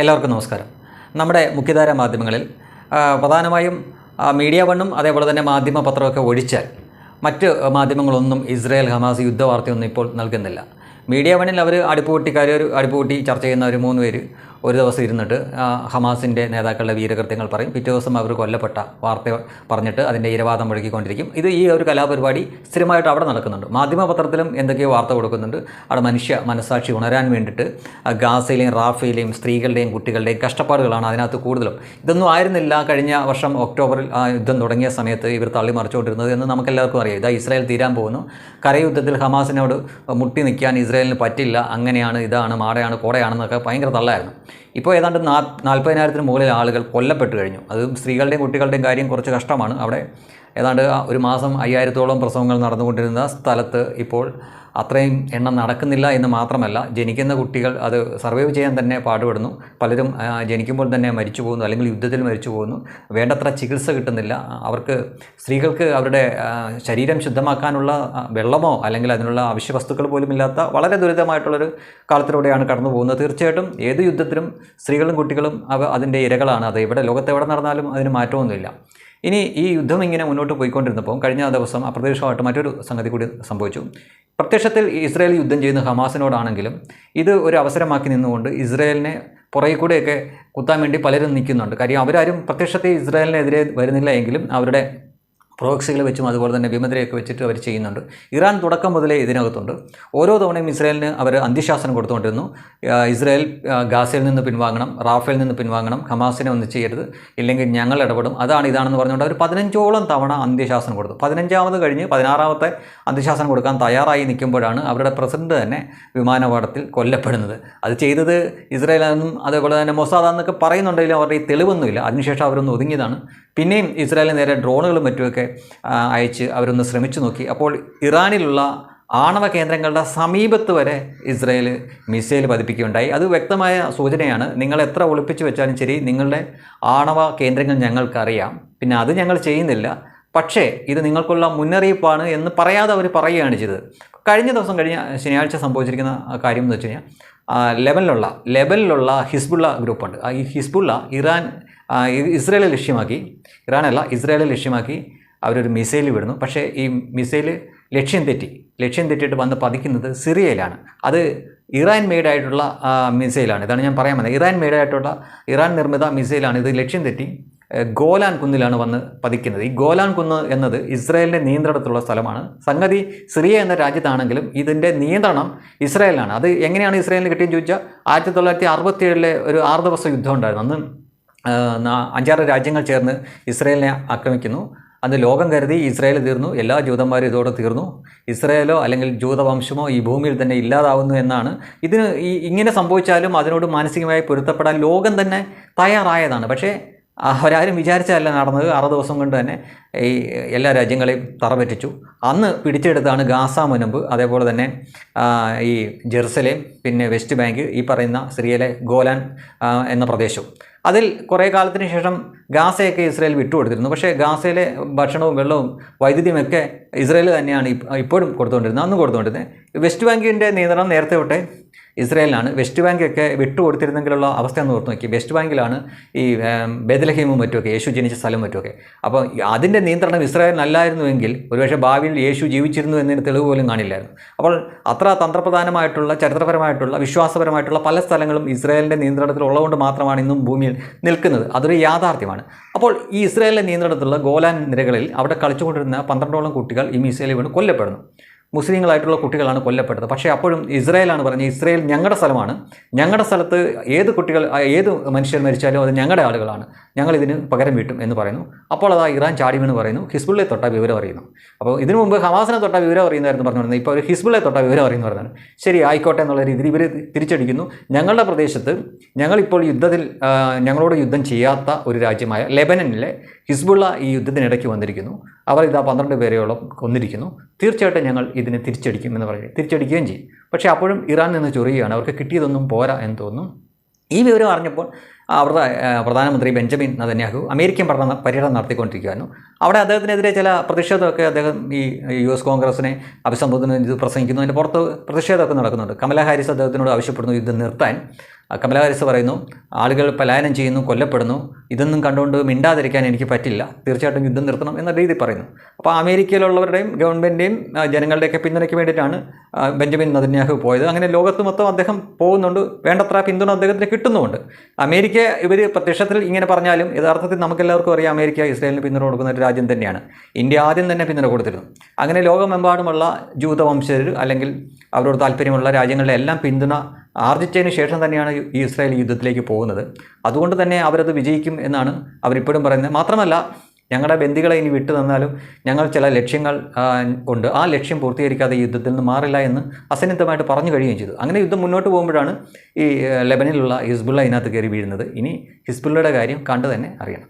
എല്ലാവർക്കും നമസ്കാരം. നമ്മുടെ മുഖ്യധാര മാധ്യമങ്ങളിൽ പ്രധാനമായും മീഡിയ വണ്ണും അതേപോലെ തന്നെ മാധ്യമ പത്രമൊക്കെ ഒഴിച്ചാൽ മറ്റ് മാധ്യമങ്ങളൊന്നും ഇസ്രായേൽ ഹമാസ് യുദ്ധവാർത്തയൊന്നും ഇപ്പോൾ നൽകുന്നില്ല. മീഡിയ വണ്ണിൽ അവർ അടുപ്പുകൂട്ടിക്കാർ ഒരു അടുപ്പുകൂട്ടി ചർച്ച ചെയ്യുന്ന ഒരു മൂന്ന് പേര് ഒരു ദിവസം ഇരുന്നിട്ട് ഹമാസിന്റെ നേതാക്കളുടെ വീരകൃത്യങ്ങൾ പറയും. പിറ്റേ ദിവസം അവർ കൊല്ലപ്പെട്ട വാർത്ത പറഞ്ഞിട്ട് അതിന്റെ ഇരവാദം മുഴക്കിക്കൊണ്ടിരിക്കും ഇത് ഈ ഒരു കലാപരിപാടി സ്ഥിരമായിട്ട് അവിടെ നടക്കുന്നുണ്ട്. മാധ്യമപത്രത്തിലും എന്തൊക്കെയോ വാർത്ത കൊടുക്കുന്നുണ്ട്. അവിടെ മനുഷ്യ മനസാക്ഷി ഉണരാൻ വേണ്ടിയിട്ട് ഗാസയിലെയും റാഫയിലെയും സ്ത്രീകളുടെയും കുട്ടികളുടെയും കഷ്ടപ്പാടുകളാണ് അതിനകത്ത് കൂടുതലും. ഇതൊന്നും ആയിരുന്നില്ല കഴിഞ്ഞ വർഷം ഒക്ടോബറിൽ ആ യുദ്ധം തുടങ്ങിയ സമയത്ത് ഇവർ തള്ളി മറിച്ചുകൊണ്ടിരുന്നത് എന്ന് നമുക്കെല്ലാവർക്കും അറിയാം. ഇതാ ഇസ്രായേൽ തീരാൻ പോകുന്നു. കരയുദ്ധത്തിൽ ഹമാസിനോട് മുട്ടി നിൽക്കാൻ ഇസ്രായേലിന് പറ്റില്ല. അങ്ങനെയാണ് ഇതാണ് മാടയാണ് കോടയാണെന്നൊക്കെ ഭയങ്കര തള്ളായിരുന്നു ഇപ്പോൾ ഏതാണ്ട് നാ നാൽപ്പതിനായിരത്തിന് മുകളിൽ ആളുകൾ കൊല്ലപ്പെട്ട് കഴിഞ്ഞു. അത് സ്ത്രീകളുടെയും കുട്ടികളുടെയും കാര്യം കുറച്ച് കഷ്ടമാണ്. അവിടെ ഏതാണ്ട് ഒരു മാസം അയ്യായിരത്തോളം പ്രസവങ്ങൾ നടന്നുകൊണ്ടിരുന്ന സ്ഥലത്ത് ഇപ്പോൾ അത്രയും എണ്ണം നടക്കുന്നില്ല എന്ന് മാത്രമല്ല ജനിക്കുന്ന കുട്ടികൾ അത് സർവൈവ് ചെയ്യാൻ തന്നെ പാടുപെടുന്നു. പലരും ജനിക്കുമ്പോൾ തന്നെ മരിച്ചു പോകുന്നു അല്ലെങ്കിൽ യുദ്ധത്തിൽ മരിച്ചു പോകുന്നു. വേണ്ടത്ര ചികിത്സ കിട്ടുന്നില്ല. അവർക്ക് സ്ത്രീകൾക്ക് അവരുടെ ശരീരം ശുദ്ധമാക്കാനുള്ള വെള്ളമോ അല്ലെങ്കിൽ അതിനുള്ള അവശ്യ വസ്തുക്കൾ പോലും ഇല്ലാത്ത വളരെ ദുരിതമായിട്ടുള്ളൊരു കാലത്തിലൂടെയാണ് കടന്നു പോകുന്നത്. തീർച്ചയായിട്ടും ഏത് യുദ്ധത്തിലും സ്ത്രീകളും കുട്ടികളും അവ അതിന്റെ ഇരകളാണ്. അത് ഇവിടെ ലോകത്ത് എവിടെ നടന്നാലും അതിന് മാറ്റമൊന്നുമില്ല. ഇനി ഈ യുദ്ധം ഇങ്ങനെ മുന്നോട്ട് പോയിക്കൊണ്ടിരുന്നപ്പോൾ കഴിഞ്ഞ ദിവസം അപ്രതീക്ഷിതമായിട്ട് മറ്റൊരു സംഗതി കൂടി സംഭവിച്ചു. പ്രത്യക്ഷത്തിൽ ഇസ്രായേൽ യുദ്ധം ചെയ്യുന്ന ഹമാസിനോടാണെങ്കിലും ഇത് ഒരു അവസരമാക്കി നിന്നുകൊണ്ട് ഇസ്രായേലിനെ പുറകെ കൂടെയൊക്കെ കുത്താൻ വേണ്ടി പലരും നിൽക്കുന്നുണ്ട്. കാര്യം അവരാരും പ്രത്യക്ഷത്തെ ഇസ്രായേലിനെതിരെ വരുന്നില്ല എങ്കിലും അവരുടെ പ്രോക്സികൾ വെച്ചും അതുപോലെ തന്നെ വിമതരെയൊക്കെ വെച്ചിട്ട് അവർ ചെയ്യുന്നുണ്ട്. ഇറാൻ തുടക്കം മുതലേ ഇതിനകത്തുണ്ട്. ഓരോ തവണയും ഇസ്രായേലിന് അവർ അന്ത്യശാസനം കൊടുത്തുകൊണ്ടിരുന്നു. ഇസ്രായേൽ ഗാസയിൽ നിന്ന് പിൻവാങ്ങണം റാഫേൽ നിന്ന് പിൻവാങ്ങണം ഹമാസിനെ ഒന്ന് ചെയ്യരുത് ഇല്ലെങ്കിൽ ഞങ്ങൾ ഇടപെടും. അതാണ് ഇതാണെന്ന് പറഞ്ഞുകൊണ്ട് അവർ പതിനഞ്ചോളം തവണ അന്ത്യശാസനം കൊടുത്തു. പതിനഞ്ചാമത് കഴിഞ്ഞ് പതിനാറാമത്തെ അന്ത്യശാസനം കൊടുക്കാൻ തയ്യാറായി നിൽക്കുമ്പോഴാണ് അവരുടെ പ്രസിഡന്റ് തന്നെ വിമാനപാടത്തിൽ കൊല്ലപ്പെടുന്നത്. അത് ചെയ്തത് ഇസ്രായേലാണെന്നും അതേപോലെ തന്നെ മൊസാദാന്നൊക്കെ പറയുന്നുണ്ടെങ്കിലും അവരുടെ ഈ തെളിവൊന്നുമില്ല. അതിനുശേഷം അവരൊന്ന് ഒതുങ്ങിയതാണ്. പിന്നെയും ഇസ്രായേലിന് നേരെ ഡ്രോണുകളും മറ്റുമൊക്കെ അയച്ച് അവരൊന്ന് ശ്രമിച്ചു നോക്കി. അപ്പോൾ ഇറാനിലുള്ള ആണവ കേന്ദ്രങ്ങളുടെ സമീപത്ത് വരെ ഇസ്രായേൽ മിസൈൽ പതിപ്പിക്കുകയുണ്ടായി. അത് വ്യക്തമായ സൂചനയാണ്. നിങ്ങൾ എത്ര ഒളിപ്പിച്ച് വെച്ചാലും ശരി നിങ്ങളുടെ ആണവ കേന്ദ്രങ്ങൾ ഞങ്ങൾക്കറിയാം. പിന്നെ അത് ഞങ്ങൾ ചെയ്യുന്നില്ല. പക്ഷേ ഇത് നിങ്ങൾക്കുള്ള മുന്നറിയിപ്പാണ് എന്ന് പറയാതെ അവർ പറയുകയാണ് ചെയ്തത്. കഴിഞ്ഞ ദിവസം കഴിഞ്ഞ ശനിയാഴ്ച സംഭവിച്ചിരിക്കുന്ന കാര്യം എന്ന് വെച്ച് കഴിഞ്ഞാൽ ലെബനിലുള്ള ലെബനിലുള്ള ഹിസ്ബുള്ള ഗ്രൂപ്പുണ്ട്. ഈ ഹിസ്ബുള്ള ഇറാൻ ഇസ്രയേലെ ലക്ഷ്യമാക്കി ഇറാനല്ല ഇസ്രയേലെ ലക്ഷ്യമാക്കി അവരൊരു മിസൈൽ വിടുന്നു. പക്ഷേ ഈ മിസൈൽ ലക്ഷ്യം തെറ്റി. ലക്ഷ്യം തെറ്റിയിട്ട് വന്ന് പതിക്കുന്നത് സിറിയയിലാണ്. അത് ഇറാൻ മെയ്ഡായിട്ടുള്ള മിസൈലാണ്. ഇതാണ് ഞാൻ പറയാൻ വന്നത്. ഇറാൻ മെയ്ഡായിട്ടുള്ള ഇറാൻ നിർമ്മിത മിസൈലാണ്. ഇത് ലക്ഷ്യം തെറ്റി ഗോലാൻ കുന്നിലാണ് വന്ന് പതിക്കുന്നത്. ഈ ഗോലാൻ കുന്ന് എന്നത് ഇസ്രായേലിന്റെ നിയന്ത്രണത്തിലുള്ള സ്ഥലമാണ്. സംഗതി സിറിയ എന്ന രാജ്യത്താണെങ്കിലും ഇതിന്റെ നിയന്ത്രണം ഇസ്രായേലിനാണ്. അത് എങ്ങനെയാണ് ഇസ്രായേലിന് കിട്ടിയെന്ന് ചോദിച്ചാൽ ആയിരത്തി തൊള്ളായിരത്തി അറുപത്തി ഏഴിലെ ഒരു ആറ് ദിവസം യുദ്ധം ഉണ്ടായിരുന്നു. അന്ന് അഞ്ചാറ് രാജ്യങ്ങൾ ചേർന്ന് ഇസ്രയേലിനെ ആക്രമിക്കുന്നു. അന്ന് ലോകം കരുതി ഇസ്രായേൽ തീർന്നു. എല്ലാ ജൂതന്മാരും ഇതോടെ തീർന്നു. ഇസ്രായേലോ അല്ലെങ്കിൽ ജൂതവംശമോ ഈ ഭൂമിയിൽ തന്നെ ഇല്ലാതാവുന്നു എന്നാണ്. ഇതിന് ഇങ്ങനെ സംഭവിച്ചാലും അതിനോട് മാനസികമായി പൊരുത്തപ്പെടാൻ ലോകം തന്നെ തയ്യാറായതാണ്. പക്ഷേ അവരാരും വിചാരിച്ചതല്ല നടന്നത്. ആറ് ദിവസം കൊണ്ട് തന്നെ ഈ എല്ലാ രാജ്യങ്ങളെയും തറപറ്റിച്ചു. അന്ന് പിടിച്ചെടുത്താണ് ഗാസ മുനമ്പ്. അതേപോലെ തന്നെ ഈ ജെറുസലേം പിന്നെ വെസ്റ്റ് ബാങ്ക് ഈ പറയുന്ന സിറിയയിലെ ഗോലാൻ എന്ന പ്രദേശവും. അതിൽ കുറേ കാലത്തിന് ശേഷം ഗാസയൊക്കെ ഇസ്രയേൽ വിട്ടുകൊടുത്തിരുന്നു. പക്ഷേ ഗാസയിലെ ഭക്ഷണവും വെള്ളവും വൈദ്യുതിയുമൊക്കെ ഇസ്രയേൽ തന്നെയാണ് ഇപ്പോഴും കൊടുത്തുകൊണ്ടിരുന്നത്. അന്ന് കൊടുത്തുകൊണ്ടിരുന്നത്. വെസ്റ്റ് ബാങ്കിന്റെ നിയന്ത്രണം നേരത്തെ തൊട്ടേ ഇസ്രായേലിനാണ് വെസ്റ്റ് ബാങ്കൊക്കെ വിട്ടുകൊടുത്തിരുന്നെങ്കിലുള്ള അവസ്ഥ എന്ന് ഓർത്ത് നോക്കി. വെസ്റ്റ് ബാങ്കിലാണ് ഈ ബേദലഹീമും മറ്റുമൊക്കെ യേശു ജനിച്ച സ്ഥലം മറ്റുമൊക്കെ. അപ്പോൾ അതിന്റെ നിയന്ത്രണം ഇസ്രായേലിനല്ലായിരുന്നുവെങ്കിൽ ഒരുപക്ഷെ ഭാവിയിൽ യേശു ജീവിച്ചിരുന്നു എന്നതിന് തെളിവ് പോലും കാണില്ലായിരുന്നു. അപ്പോൾ അത്ര തന്ത്രപ്രധാനമായിട്ടുള്ള ചരിത്രപരമായിട്ടുള്ള വിശ്വാസപരമായിട്ടുള്ള പല സ്ഥലങ്ങളും ഇസ്രായേലിന്റെ നിയന്ത്രണത്തിൽ ഉള്ളതുകൊണ്ട് മാത്രമാണ് ഇന്നും ഭൂമിയിൽ നിൽക്കുന്നത്. അതൊരു യാഥാർത്ഥ്യമാണ്. അപ്പോൾ ഈ ഇസ്രായേലിന്റെ നിയന്ത്രണത്തിലുള്ള ഗോലാൻ നിരകളിൽ അവിടെ കളിച്ചുകൊണ്ടിരുന്ന പന്ത്രണ്ടോളം കുട്ടികൾ ഈ മിസൈലിൽ വീണ് കൊല്ലപ്പെടുന്നു. മുസ്ലിങ്ങളായിട്ടുള്ള കുട്ടികളാണ് കൊല്ലപ്പെട്ടത്. പക്ഷേ അപ്പോഴും ഇസ്രായേലാണ് പറഞ്ഞത് ഇസ്രായേൽ ഞങ്ങളുടെ സ്ഥലമാണ്. ഞങ്ങളുടെ സ്ഥലത്ത് ഏത് കുട്ടികൾ ഏത് മനുഷ്യർ മരിച്ചാലും അത് ഞങ്ങളുടെ ആളുകളാണ്. ഞങ്ങൾ ഇതിന് പകരം വീട്ടും എന്ന് പറയുന്നു. അപ്പോൾ അതാ ഇറാൻ ചാടിമെന്ന് പറയുന്നു. ഹിസ്ബുള്ളെ തൊട്ട വിവരം അറിയുന്നു. അപ്പോൾ ഇതിനു മുമ്പ് ഹമാസിനെ തൊട്ട വിവരം അറിയുന്നതായിരുന്നു പറഞ്ഞു ഇപ്പോൾ ഒരു ഹിസ്ബുള്ളെ തൊട്ട വിവരം അറിയുന്നു പറഞ്ഞാണ്. ശരി ആയിക്കോട്ടെ എന്നുള്ള രീതിയിൽ ഇവർ തിരിച്ചടിക്കുന്നു. ഞങ്ങളുടെ പ്രദേശത്ത് ഞങ്ങളിപ്പോൾ യുദ്ധത്തിൽ ഞങ്ങളോട് യുദ്ധം ചെയ്യാത്ത ഒരു രാജ്യമായ ലെബനനിലെ ഹിസ്ബുള്ള ഈ യുദ്ധത്തിനിടയ്ക്ക് വന്നിരിക്കുന്നു. അവർ ഇതാ പന്ത്രണ്ട് പേരെയോളം കൊന്നിരിക്കുന്നു. തീർച്ചയായിട്ടും ഞങ്ങൾ ഇതിനെ തിരിച്ചടിക്കും എന്ന് പറയും. തിരിച്ചടിക്കുകയും ചെയ്യും. പക്ഷേ അപ്പോഴും ഇറാൻ നിന്ന് ചൊറിയുകയാണ്. അവർക്ക് കിട്ടിയതൊന്നും പോരാ എന്ന് തോന്നുന്നു ഈ വിവരം അറിഞ്ഞപ്പോൾ അവരുടെ പ്രധാനമന്ത്രി ബെഞ്ചമിൻ നദന്യാഹു അമേരിക്കൻ പഠന പര്യടനം നടത്തിക്കൊണ്ടിരിക്കുകയായിരുന്നു. അവിടെ അദ്ദേഹത്തിനെതിരെ ചില പ്രതിഷേധമൊക്കെ അദ്ദേഹം ഈ യു എസ് കോൺഗ്രസിനെ അഭിസംബോധന ചെയ്ത് പ്രസംഗിക്കുന്നു. അതിന്റെ പുറത്ത് പ്രതിഷേധമൊക്കെ നടക്കുന്നുണ്ട്. കമല ഹാരിസ് അദ്ദേഹത്തിനോട് ആവശ്യപ്പെടുന്നു ഇത് നിർത്താൻ. കമലാ ഹാരിസ് പറയുന്നു ആളുകൾ പലായനം ചെയ്യുന്നു കൊല്ലപ്പെടുന്നു. ഇതൊന്നും കണ്ടുകൊണ്ട് മിണ്ടാതിരിക്കാൻ എനിക്ക് പറ്റില്ല. തീർച്ചയായിട്ടും യുദ്ധം നിർത്തണം എന്ന രീതി പറയുന്നു. അപ്പോൾ അമേരിക്കയിലുള്ളവരുടെയും ഗവൺമെന്റിന്റെയും ജനങ്ങളുടെയൊക്കെ പിന്തുണയ്ക്ക് വേണ്ടിയിട്ടാണ് ബെഞ്ചമിൻ നദന്യാഹു പോയത്. അങ്ങനെ ലോകത്ത് മൊത്തം അദ്ദേഹം പോകുന്നുണ്ട്. വേണ്ടത്ര പിന്തുണ അദ്ദേഹത്തിന് കിട്ടുന്നുമുണ്ട്. അമേരിക്ക ഇവർ പ്രത്യക്ഷത്തിൽ ഇങ്ങനെ പറഞ്ഞാലും യഥാർത്ഥത്തിൽ നമുക്കെല്ലാവർക്കും അറിയാം അമേരിക്ക ഇസ്രായേലിന് പിന്തുണ കൊടുക്കുന്ന ഒരു രാജ്യം തന്നെയാണ്. ഇന്ത്യ ആദ്യം തന്നെ പിന്തുണ കൊടുത്തിരുന്നു. അങ്ങനെ ലോകമെമ്പാടുമുള്ള ജൂതവംശജർ അല്ലെങ്കിൽ അവരോട് താല്പര്യമുള്ള രാജ്യങ്ങളുടെ എല്ലാം പിന്തുണ ആർജിച്ചതിന് ശേഷം തന്നെയാണ് ഈ ഇസ്രായേൽ യുദ്ധത്തിലേക്ക് പോകുന്നത്. അതുകൊണ്ട് തന്നെ അവരത് വിജയിക്കും എന്നാണ് അവരിപ്പോഴും പറയുന്നത്. മാത്രമല്ല ഞങ്ങളുടെ ബന്ദികളെ ഇനി വിട്ടു തന്നാലും ഞങ്ങൾ ചില ലക്ഷ്യങ്ങൾ ഉണ്ട്. ആ ലക്ഷ്യം പൂർത്തീകരിക്കാതെ യുദ്ധത്തിൽ നിന്ന് മാറില്ല എന്ന് അസന്നിഗ്ധമായിട്ട് പറഞ്ഞു കഴിയുകയും ചെയ്തു. അങ്ങനെ യുദ്ധം മുന്നോട്ട് പോകുമ്പോഴാണ് ഈ ലെബനിലുള്ള ഹിസ്ബുള്ള ഇതിനകത്ത് കയറി വീഴുന്നത്. ഇനി ഹിസ്ബുള്ളയുടെ കാര്യം കണ്ടു തന്നെ അറിയണം.